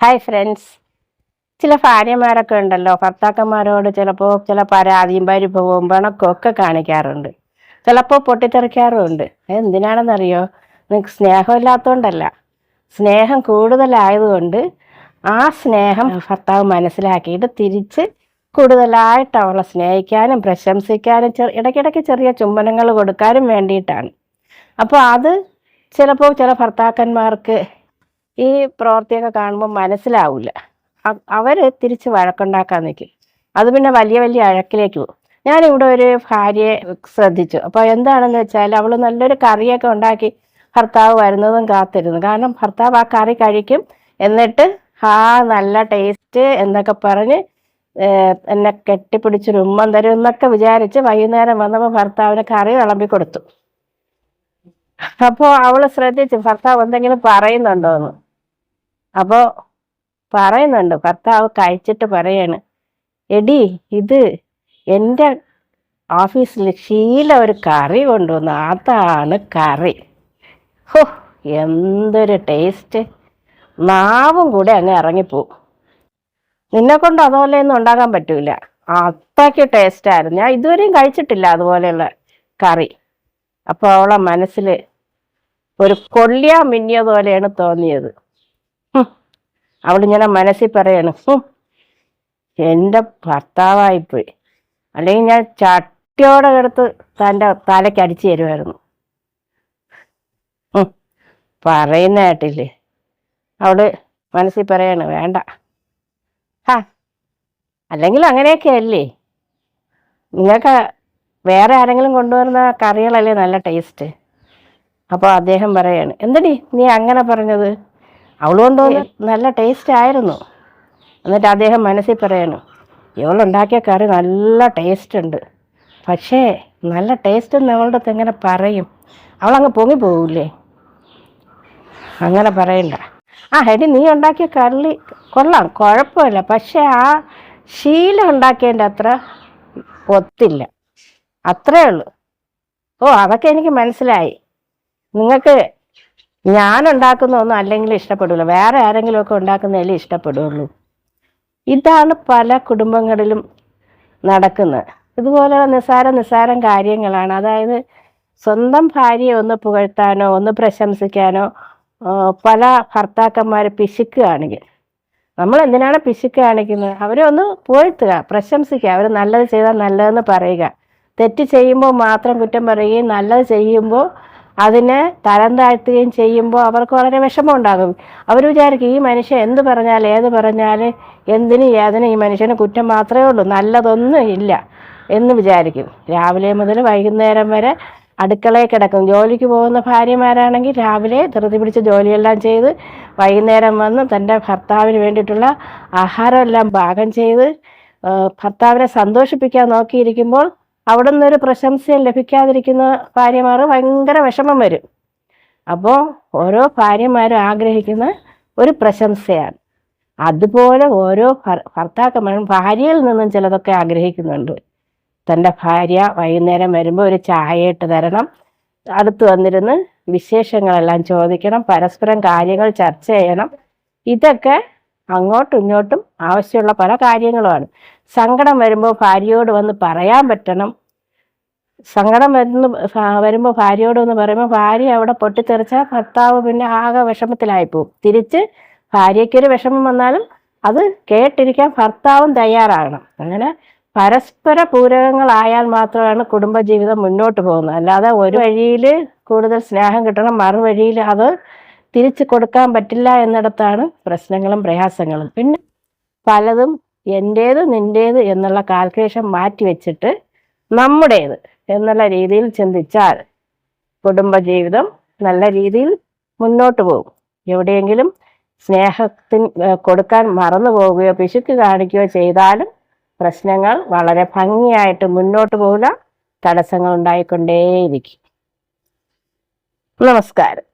Hi friends ചില ഭാര്യമാരൊക്കെ ഉണ്ടല്ലോ ഭർത്താക്കന്മാരോട് ചിലപ്പോൾ ചില പരാതിയും പരിഭവവും പണക്കും ഒക്കെ കാണിക്കാറുണ്ട്. ചിലപ്പോൾ പൊട്ടിത്തെറിക്കാറുമുണ്ട് എന്തിനാണെന്നറിയോ നിങ്ങൾക്ക് സ്നേഹമില്ലാത്തതുകൊണ്ടല്ല സ്നേഹം കൂടുതലായതുകൊണ്ട് ആ സ്നേഹം ഭർത്താവ് മനസ്സിലാക്കിയിട്ട് തിരിച്ച് കൂടുതലായിട്ട് അവളെ സ്നേഹിക്കാനും പ്രശംസിക്കാനും ചെറു ഇടയ്ക്കിടയ്ക്ക് ചെറിയ ചുംബനങ്ങൾ കൊടുക്കാനും വേണ്ടിയിട്ടാണ്. അപ്പോൾ അത് ചിലപ്പോൾ ചില ഭർത്താക്കന്മാർക്ക് ഈ പ്രവൃത്തിയൊക്കെ കാണുമ്പോൾ മനസ്സിലാവില്ല അവർ തിരിച്ച് വഴക്കുണ്ടാക്കാൻ നിൽക്കും അത് പിന്നെ വലിയ വലിയ അഴക്കിലേക്ക് പോകും. ഞാനിവിടെ ഒരു ഭാര്യയെ ശ്രദ്ധിച്ചു. അപ്പോൾ എന്താണെന്ന് വെച്ചാൽ അവൾ നല്ലൊരു കറിയൊക്കെ ഉണ്ടാക്കി ഭർത്താവ് വരുന്നതും കാത്തിരുന്നു. കാരണം ഭർത്താവ് ആ കറി കഴിക്കും. എന്നിട്ട് ആ നല്ല ടേസ്റ്റ് എന്നൊക്കെ പറഞ്ഞ് എന്നെ കെട്ടിപ്പിടിച്ചൊരു ഉമ്മം തരും എന്നൊക്കെ വിചാരിച്ച് വൈകുന്നേരം വന്നപ്പോൾ ഭർത്താവിന് കറി വിളമ്പി കൊടുത്തു. അപ്പോൾ അവൾ ശ്രദ്ധിച്ചു ഭർത്താവ് എന്തെങ്കിലും പറയുന്നുണ്ടോന്ന്. അപ്പോൾ പറയുന്നുണ്ട് ഭർത്താവ് കഴിച്ചിട്ട് പറയാണ് എടി ഇത് എന്റെ ഓഫീസിൽ ശീല ഒരു കറി കൊണ്ടുവന്നു അതാണ് കറി. ഹോ എന്തൊരു ടേസ്റ്റ്. നാവും കൂടെ അങ്ങ് ഇറങ്ങിപ്പോവും നിന്നെ കൊണ്ട് അതുപോലെ ഒന്നും ഉണ്ടാക്കാൻ പറ്റൂല. അത്രയ്ക്ക് ടേസ്റ്റായിരുന്നു ഞാൻ ഇതുവരെയും കഴിച്ചിട്ടില്ല അതുപോലെയുള്ള കറി. അപ്പോൾ അവളെ മനസ്സിൽ ഒരു കൊള്ളിയാ മിന്നിയതുപോലെയാണ് തോന്നിയത്. അവളിങ്ങനെ മനസ്സിൽ പറയാണ് എന്റെ ഭർത്താവായിപ്പോയി. അല്ലെങ്കിൽ ഞാൻ ചട്ടിയോടെ കിടത്ത് തന്റെ തലയ്ക്ക് അടിച്ചു തരുമായിരുന്നു. പറയുന്ന കേട്ടില്ലേ? അവൾ മനസ്സിൽ പറയാണ് വേണ്ട. ഹാ അല്ലെങ്കിൽ അങ്ങനെയൊക്കെ അല്ലേ? നിങ്ങൾക്ക് വേറെ ആരെങ്കിലും കൊണ്ടുവരുന്ന കറികളല്ലേ നല്ല ടേസ്റ്റ് അപ്പോൾ അദ്ദേഹം പറയാണ് എന്തടി നീ അങ്ങനെ പറഞ്ഞത്? അവൾ കൊണ്ടുവന്ന് നല്ല ടേസ്റ്റ് ആയിരുന്നു. എന്നിട്ട് അദ്ദേഹം മനസ്സിൽ പറയണു ഇവളുണ്ടാക്കിയ കറി നല്ല ടേസ്റ്റ് ഉണ്ട്. പക്ഷേ നല്ല ടേസ്റ്റ് എന്ന് അവളുടെ അടുത്ത് എങ്ങനെ പറയും? അവളങ്ങ് പൊങ്ങി പോവില്ലേ അങ്ങനെ പറയണ്ട. ആ ഹരി നീ ഉണ്ടാക്കിയ കറി കൊള്ളാം കുഴപ്പമില്ല. പക്ഷേ ആ ശീലം ഉണ്ടാക്കിയതിന്റെ അത്ര ഒത്തില്ല. അത്രേ ഉള്ളൂ. ഓ അതൊക്കെ എനിക്ക് മനസ്സിലായി. നിങ്ങൾക്ക് ഞാൻ ഉണ്ടാക്കുന്നതൊന്നും അല്ലെങ്കിൽ ഇഷ്ടപ്പെടില്ല വേറെ ആരെങ്കിലും ഒക്കെ ഉണ്ടാക്കുന്നതല്ലേ ഇഷ്ടപ്പെടുള്ളൂ. ഇതാണ് പല കുടുംബങ്ങളിലും നടക്കുന്നത്. ഇതുപോലെയുള്ള നിസ്സാര നിസ്സാരം കാര്യങ്ങളാണ്. അതായത് സ്വന്തം ഭാര്യയെ ഒന്ന് പുകഴ്ത്താനോ ഒന്ന് പ്രശംസിക്കാനോ പല ഭർത്താക്കന്മാർ പിശുക്കുകയാണെങ്കിൽ. നമ്മൾ എന്തിനാണ് പിശുക്ക് കാണിക്കുന്നത് അവരെ ഒന്ന് പുകഴ്ത്തുക പ്രശംസിക്കുക. അവർ നല്ലത് ചെയ്താൽ നല്ലതെന്ന് പറയുക. തെറ്റ് ചെയ്യുമ്പോൾ മാത്രം കുറ്റം പറയുകയും നല്ലത് ചെയ്യുമ്പോൾ അതിനെ തരം താഴ്ത്തുകയും ചെയ്യുമ്പോൾ അവർക്ക് വളരെ വിഷമം ഉണ്ടാകും അവർ വിചാരിക്കും ഈ മനുഷ്യൻ എന്ത് പറഞ്ഞാൽ ഏത് പറഞ്ഞാൽ എന്തിന് ഏതിന് ഈ മനുഷ്യന് കുറ്റം മാത്രമേ ഉള്ളൂ നല്ലതൊന്നും ഇല്ല എന്ന് വിചാരിക്കും. രാവിലെ മുതൽ വൈകുന്നേരം വരെ അടുക്കളയിൽ കിടക്കും. ജോലിക്ക് പോകുന്ന ഭാര്യമാരാണെങ്കിൽ രാവിലെ ധൃതി പിടിച്ച ജോലിയെല്ലാം ചെയ്ത് വൈകുന്നേരം വന്ന് തന്റെ ഭർത്താവിന് വേണ്ടിയിട്ടുള്ള ആഹാരമെല്ലാം പാകം ചെയ്ത് ഭർത്താവിനെ സന്തോഷിപ്പിക്കാൻ നോക്കിയിരിക്കുമ്പോൾ അവിടെ നിന്നൊരു പ്രശംസയും ലഭിക്കാതിരിക്കുന്ന ഭാര്യമാർ ഭയങ്കര വിഷമം വരും. അപ്പോൾ ഓരോ ഭാര്യമാരും ആഗ്രഹിക്കുന്ന ഒരു പ്രശംസയാണ്. അതുപോലെ ഓരോ ഭർ- ഭർത്താക്കന്മാരും ഭാര്യയിൽ നിന്നും ചിലതൊക്കെ ആഗ്രഹിക്കുന്നുണ്ട്. തന്റെ ഭാര്യ വൈകുന്നേരം വരുമ്പോൾ ഒരു ചായ ഇട്ട് തരണം. അടുത്ത് വന്നിരുന്ന് വിശേഷങ്ങളെല്ലാം ചോദിക്കണം. പരസ്പരം കാര്യങ്ങൾ ചർച്ച ചെയ്യണം. ഇതൊക്കെ അങ്ങോട്ടും ഇങ്ങോട്ടും ആവശ്യമുള്ള പല കാര്യങ്ങളുമാണ്. സങ്കടം വരുമ്പോൾ ഭാര്യയോട് വന്ന് പറയാൻ പറ്റണം. സങ്കടം വരുന്ന വരുമ്പോൾ ഭാര്യയോട് വന്ന് പറയുമ്പോൾ ഭാര്യ അവിടെ പൊട്ടിത്തെറിച്ചാൽ ഭർത്താവ് പിന്നെ ആകെ വിഷമത്തിലായി പോകും തിരിച്ച് ഭാര്യയ്ക്കൊരു വിഷമം വന്നാലും അത് കേട്ടിരിക്കാൻ ഭർത്താവും തയ്യാറാകണം. അങ്ങനെ പരസ്പര പൂരകങ്ങളായാൽ മാത്രമാണ് കുടുംബജീവിതം മുന്നോട്ട് പോകുന്നത്. അല്ലാതെ ഒരു വഴിയിൽ കൂടുതൽ സ്നേഹം കിട്ടണം മറുവഴിയിൽ അത് തിരിച്ചു കൊടുക്കാൻ പറ്റില്ല എന്നിടത്താണ് പ്രശ്നങ്ങളും പ്രയാസങ്ങളും. പിന്നെ പലതും എന്റേത് നിന്റേത് എന്നുള്ള കാൽക്കുലേഷൻ മാറ്റി വെച്ചിട്ട് നമ്മുടേത് എന്നുള്ള രീതിയിൽ ചിന്തിച്ചാൽ കുടുംബജീവിതം നല്ല രീതിയിൽ മുന്നോട്ട് പോകും. എവിടെയെങ്കിലും സ്നേഹത്തിന് കൊടുക്കാൻ മറന്നു പോവുകയോ പിശുക്ക് കാണിക്കുകയോ ചെയ്താലും പ്രശ്നങ്ങൾ വളരെ ഭംഗിയായിട്ട് മുന്നോട്ട് പോകില്ല. തടസ്സങ്ങൾ ഉണ്ടായിക്കൊണ്ടേയിരിക്കും. നമസ്കാരം.